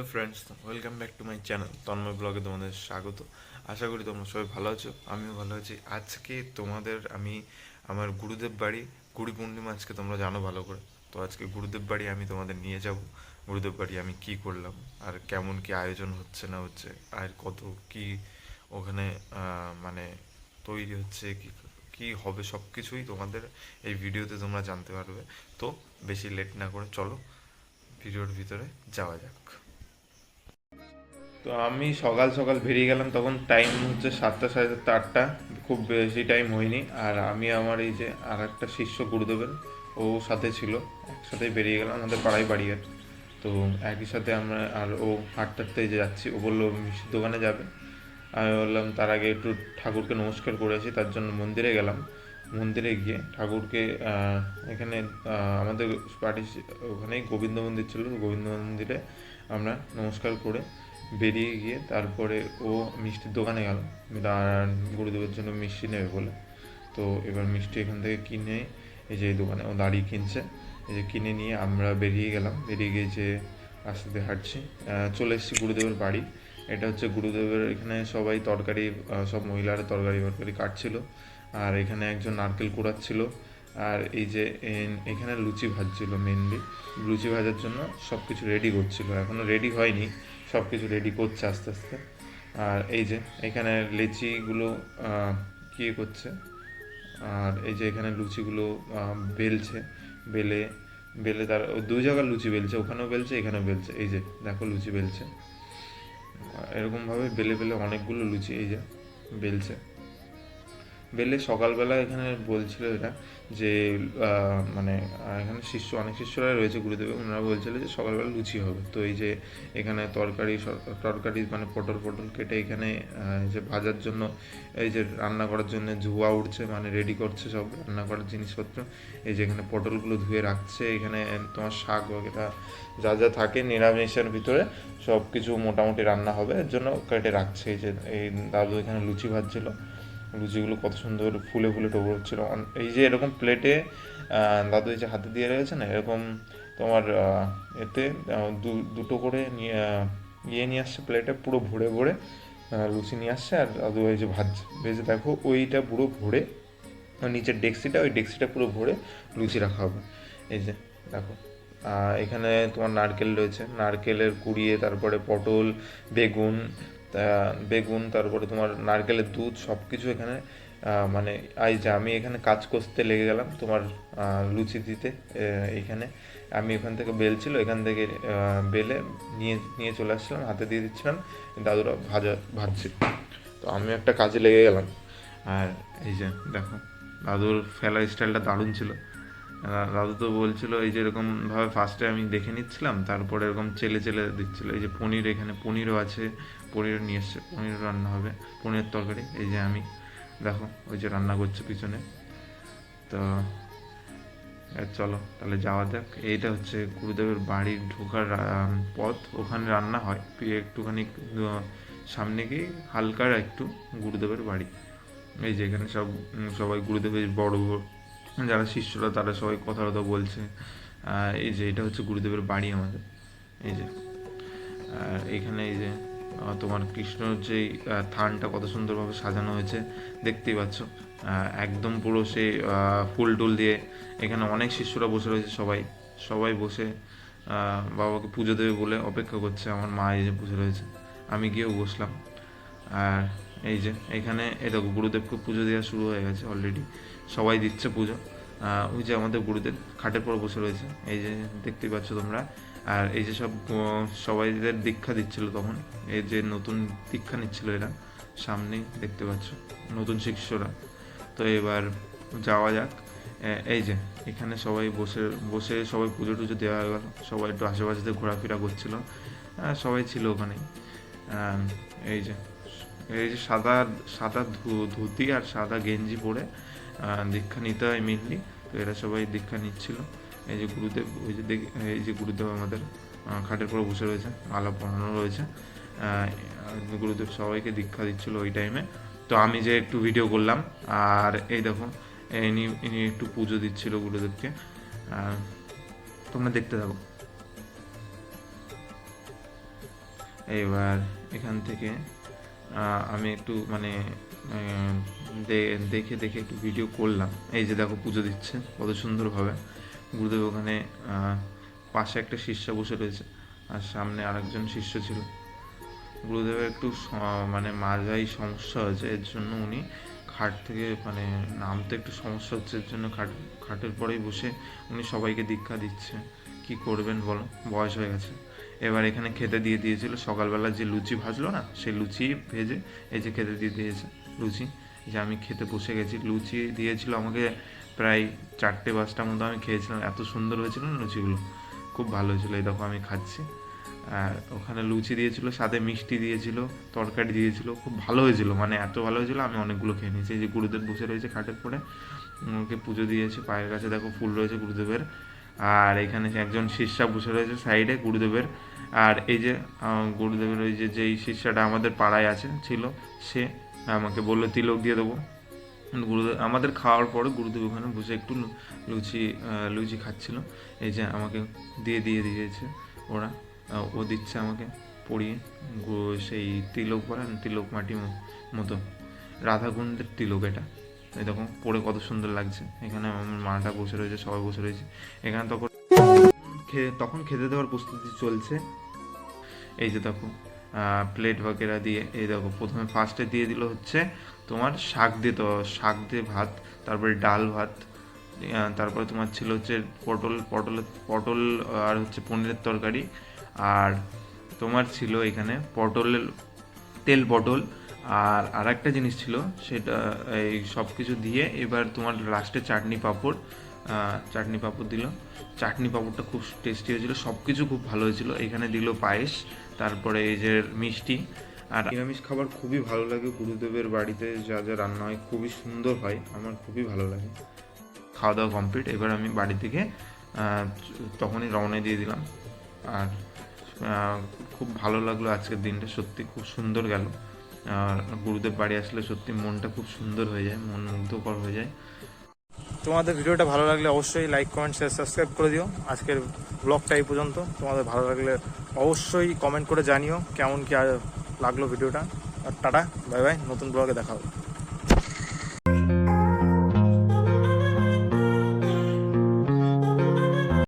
Hello friends welcome back to my channel Tanmoy ব্লগে তোমাদের স্বাগত। আশা করি তোমরা সবাই ভালো আছো, আমিও ভালো আছি। আজকে তোমাদের আমি আমার গুরুদেব বাড়ি, গুড়ি পূর্ণিমা আজকে তোমরা জানো ভালো করে। তো আজকে গুরুদেব বাড়ি আমি তোমাদের নিয়ে যাব। গুরুদেব বাড়ি আমি কি করলাম, আর কেমন কি আয়োজন হচ্ছে না হচ্ছে, আর কত কি ওখানে মানে তৈরি হচ্ছে, কি কি হবে সব কিছুই তোমাদের এই ভিডিওতে তোমরা জানতে পারবে। তো বেশি লেট না করে চলো, ভিডিওর ভিতরে যাওয়া যাক। তো আমি সকাল সকাল বেরিয়ে গেলাম, তখন টাইম হচ্ছে সাতটা, সাড়ে সাতটা, আটটা। খুব বেশি টাইম হয়নি। আর আমি আমার এই যে আর একটা শিষ্য গুরুদেবের, ও সাথে ছিল। একসাথে বেরিয়ে গেলাম আমাদের পাড়ায় বাড়ি আর তো একই সাথে আমরা আর ও হাঁটতে হাঁটতে যে যাচ্ছি, ও বলল, মিষ্টির দোকানে যাবে। আমি বললাম, তার আগে একটু ঠাকুরকে নমস্কার করে আসি। তার জন্য মন্দিরে গেলাম। মন্দিরে গিয়ে ঠাকুরকে এখানে আমাদের বাড়ির ওখানেই গোবিন্দ মন্দির ছিল। গোবিন্দ মন্দিরে আমরা নমস্কার করে বেরিয়ে গিয়ে তারপরে ও মিষ্টির দোকানে গেল। গুরুদেবের জন্য মিষ্টি নেবে বলে। তো এবার মিষ্টি এখান থেকে কিনে এই যে দোকানে ও দাঁড়িয়ে কিনছে। এই যে কিনে নিয়ে আমরা বেরিয়ে গেলাম। বেরিয়ে গিয়ে যে রাস্তাতে হাঁটছি চলে এসেছি গুরুদেবের বাড়ি। এটা হচ্ছে গুরুদেবের এখানে সবাই তরকারি সব মহিলারা তরকারি ফরকারি কাটছিল। আর এখানে একজন নারকেল কুড়াচ্ছিল। আর এই যে এখানে লুচি ভাজছিল মেনলি লুচি ভাজার জন্য সব কিছু রেডি করছিল। এখনও রেডি হয়নি। সব কিছু রেডি করছে আস্তে আস্তে। আর এই যে, এখানে লেচিগুলো কি করছে? আর এই যে এখানে লুচিগুলো বেলছে, বেলে বেলে তার দুই জায়গায় লুচি বেলছে, ওখানেও বেলছে, এখানেও বেলছে। এই যে, দেখো লুচি বেলছে। এরকমভাবে বেলে বেলে অনেকগুলো লুচি এই যে, বেলছে। বেলে সকালবেলা এখানে বলছিল এটা, যে মানে এখানে শিষ্য, অনেক শিষ্যরা রয়েছে গুরুদেব ওনারা বলছিল যে সকালবেলা লুচি হবে। তো এই যে এখানে তরকারি তরকারি মানে পটল পটল কেটে এখানে এই যে ভাজার জন্য, এই যে রান্না করার জন্য ধোয়া উঠছে মানে রেডি করছে সব রান্না করার জিনিসপত্র। এই যে এখানে পটলগুলো ধুয়ে রাখছে, এখানে তোমার শাক এটা যা যা থাকে নিরামিষের ভিতরে সব কিছু মোটামুটি রান্না হবে, এর জন্য কেটে রাখছে। এই যে, এই দাদু এখানে লুচি ভাজছিল। লুচিগুলো কত সুন্দর ফুলে ফুলে টোবর হচ্ছিল। এই যে এরকম প্লেটে দাদু এই যে হাতে দিয়ে রয়েছে না, এরকম তোমার এতে দুটো করে নিয়ে ইয়ে নিয়ে আসছে প্লেটে পুরো ভরে ভরে লুচি নিয়ে আসছে আর দাদু এই যে ভাজছে ভেজে, দেখো ওইটা পুরো ভরে নিচের ডেক্সিটা, ওই ডেক্সিটা পুরো ভরে লুচি রাখা হবে। এই যে, দেখো এখানে তোমার নারকেল রয়েছে, নারকেলের কুড়িয়ে, তারপরে পটল, বেগুন বেগুন, তারপরে তোমার নারকেলের দুধ সব কিছু এখানে মানে এই যে আমি এখানে কাজ করতে লেগে গেলাম তোমার লুচি দিতে এখানে। আমি এখান থেকে বেলছিল, এখান থেকে বেলে নিয়ে নিয়ে চলে আসছিলাম, হাতে দিয়ে দিচ্ছিলাম, দাদুরা ভাজা ভাজছিল তো আমি একটা কাজে লেগে গেলাম। আর এই যে দেখো, দাদুর ফেলার স্টাইলটা দারুণ ছিল। দাদু তো বলছিল, এই যে এরকম ভাবে ফার্স্টে আমি দেখে নিচ্ছিলাম, তারপরে এরকম চেলে চেলে দিচ্ছিল। এই যে পনির এখানে, পনিরও আছে, পনিরও নিয়ে এসছে, পনির রান্না হবে, পনিরের তরকারি। এই যে আমি, দেখো, ওই যে রান্না করছে পিছনে। তো চলো, তাহলে যাওয়া যাক। এইটা হচ্ছে গুরুদেবের বাড়ির ঢোকার পথ। ওখানে রান্না হয়। একটুখানি সামনে গিয়ে হালকার একটু গুরুদেবের বাড়ি। এই যে এখানে সব, সবাই গুরুদেবের বড় যারা শিষ্যরা তারা সবাই কথা কথা বলছে। এই যে এটা হচ্ছে গুরুদেবের বাড়ি আমাদের। এই যে, আর এখানে এই যে তোমার কৃষ্ণর যে থানটা কত সুন্দরভাবে সাজানো হয়েছে, দেখতেই পাচ্ছ। একদম পুরো সে ফুল টুল দিয়ে এখানে অনেক শিষ্যরা বসে রয়েছে সবাই। সবাই বসে বাবাকে পুজো দেবে বলে অপেক্ষা করছে। আমার মা এই যে বসে রয়েছে। আমি গিয়েও বসলাম। আর এই যে, এখানে দেখো, গুরুদেবকে পুজো দেওয়া শুরু হয়ে গেছে অলরেডি সবাই দিচ্ছে পুজো। ওই যে আমাদের গুরুদেব খাটের পর বসে রয়েছে। এই যে দেখতেই পাচ্ছ তোমরা। আর এই যে সব সবাইদের দীক্ষা দিচ্ছিল তখন। এই যে নতুন দীক্ষা নিচ্ছিল এরা। সামনেই দেখতে পাচ্ছ, নতুন শিষ্যরা। তো এবার যাওয়া যাক। এই যে, এখানে সবাই বসে বসে সবাই পুজো টুজো দেওয়া হয়ে গেল। সবাই একটু আশেপাশে ঘোরাফেরা করছিল। সবাই ছিল ওখানে এই যে এই যে সাদা সাদা ধুতি আর সাদা গেঞ্জি পরে দীক্ষা নিতে হয় মেনলি তো এরা সবাই দীক্ষা নিচ্ছিল। এই যে গুরুদেব, ওই যে দেখ- এই যে গুরুদেব আমাদের খাটের পরে বসে রয়েছে মালা পরানো রয়েছে গুরুদেব সবাইকে দীক্ষা দিচ্ছিল ওই টাইমে তো আমি যে একটু ভিডিও করলাম, আর এই দেখো ইনি ইনি একটু পুজো দিচ্ছিল গুরুদেবকে তোমরা দেখতে থাকো। এবার এখান থেকে আমি একটু মানে দেখে দেখে একটু ভিডিও করলাম। এই যে দেখো পুজো দিচ্ছে, কত সুন্দরভাবে। গুরুদেব ওখানে পাশে একটা শিষ্য বসে রয়েছে, আর সামনে আরেকজন শিষ্য ছিল। গুরুদেবের একটু মানে মাজাই সমস্যা হয়েছে, এর জন্য উনি খাট থেকে মানে নামতে একটু সমস্যা হচ্ছে, এর জন্য খাট, খাটের পরেই বসে উনি সবাইকে দীক্ষা দিচ্ছে। কি করবেন বলো? বয়স হয়ে গেছে। এবার এখানে খেতে দিয়ে দিয়েছিল সকালবেলা যে লুচি ভাজলো না, সেই লুচি ভেজে এই যে খেতে দিয়ে দিয়েছে লুচি। যে আমি খেতে বসে গেছি। লুচি দিয়েছিল আমাকে প্রায় চারটে পাঁচটার মতো আমি খেয়েছিলাম। এত সুন্দর হয়েছিল না লুচিগুলো? খুব ভালো হয়েছিলো। এই দেখো আমি খাচ্ছি। আর ওখানে লুচি দিয়েছিল, সাথে মিষ্টি দিয়েছিল, তরকারি দিয়েছিল। খুব ভালো হয়েছিল। মানে এত ভালো হয়েছিল, আমি অনেকগুলো খেয়ে নিয়েছি। এই যে গুরুদেব বসে রয়েছে খাটের পরে ওকে পুজো দিয়েছে। পায়ের কাছে দেখো ফুল রয়েছে গুরুদেবের। আর এখানে একজন শিষ্যা বসে রয়েছে সাইডে, গুরুদেবের। আর এই যে গুরুদেবের ওই যে, যেই শিষ্যাটা আমাদের পাড়ায় আছে ছিল, সে আমাকে বলল, তিলক দিয়ে দেবো। গুরুদেব আমাদের খাওয়ার পরে গুরুদেব ওখানে বসে একটু লুচি লুচি খাচ্ছিল। এই যে আমাকে দিয়ে দিয়ে দিয়েছে ওরা ও দিচ্ছে আমাকে পরিয়ে গু- সেই তিলক পরা তিলক মাটি মতো। রাধাকুণ্ডের তিলক এটা। এই দেখো পরে কত সুন্দর লাগছে। এখানে আমার মাটা বসে রয়েছে, সবাই বসে রয়েছে। এখানে তখন তখন খেতে দেওয়ার প্রস্তুতি চলছে। এই যে দেখো প্লেট বাকেরা দিয়ে, এই দেখো, প্রথমে ফার্স্টে দিয়ে দিল হচ্ছে তোমার শাক দিয়ে তো শাক দিয়ে ভাত, তারপরে ডাল ভাত তারপরে তোমার ছিল হচ্ছে পটল পটল পটল আর হচ্ছে পনিরের তরকারি, আর তোমার ছিল এখানে পটলের, তেল পটল আর আর একটা জিনিস ছিল, সেটা এই সব কিছু দিয়ে এবার তোমার লাস্টে চাটনি পাঁপড় চাটনি পাঁপড় দিল। চাটনি পাঁপড়টা খুব টেস্টি হয়েছিল, সব কিছু খুব ভালো হয়েছিল। এখানে দিল পায়েস, তারপরে এই যে মিষ্টি। আর নিরামিষ খাবার খুবই ভালো লাগে, গুরুদেবের বাড়িতে যা যা রান্না হয় খুবই সুন্দর হয়, আমার খুবই ভালো লাগে। খাওয়া দাওয়া কমপ্লিট এবার আমি বাড়ি থেকে তখনই রওনা দিয়ে দিলাম। আর খুব ভালো লাগল আজকের দিনটা, সত্যি খুব সুন্দর গেল। আর গুরুদেব বাড়ি আসলে সত্যি মনটা খুব সুন্দর হয়ে যায়, মন মুগ্ধকর হয়ে যায়। তোমাদের ভিডিওটা ভালো লাগলে অবশ্যই লাইক কমেন্ট শেয়ার সাবস্ক্রাইব করে দিও। আজকের ব্লগটা এই পর্যন্ত। তোমাদের ভালো লাগলে অবশ্যই কমেন্ট করে জানিও কেমন কি লাগল ভিডিওটা আর টাটা বাই বাই নতুন ব্লগে দেখা হবে।